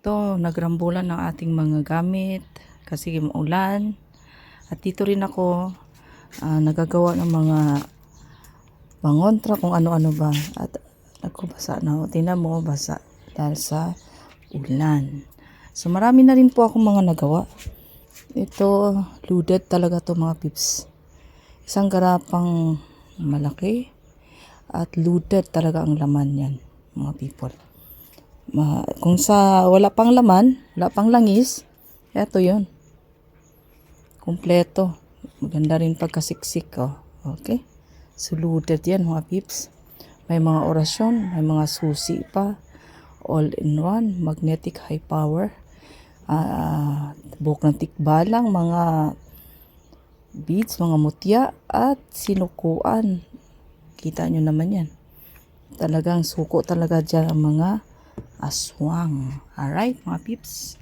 Ito, nagrambulan ng ating mga gamit kasi maulan. At dito rin ako ah, nagagawa ng mga mangontra kung ano-ano ba. At nagkubasa na. Tingnan mo, basa. Dahil sa ulan. So marami na rin po akong mga nagawa. Ito, loaded talaga to mga pips. Isang garapang malaki. At loaded talaga ang laman yan, mga people. Ma kung sa wala pang laman, wala pang langis, eto yon Kompleto. Maganda rin pagkasiksik, oh. Okay? So, loaded yan, mga pips. May mga orasyon, may mga susi pa. All in one, magnetic high power. Ah, buhok ng tikbalang, mga beads, mga mutya, at sinukuan. Kita nyo naman yan. Talagang suko talaga dyan ang mga aswang. Alright, mga pips.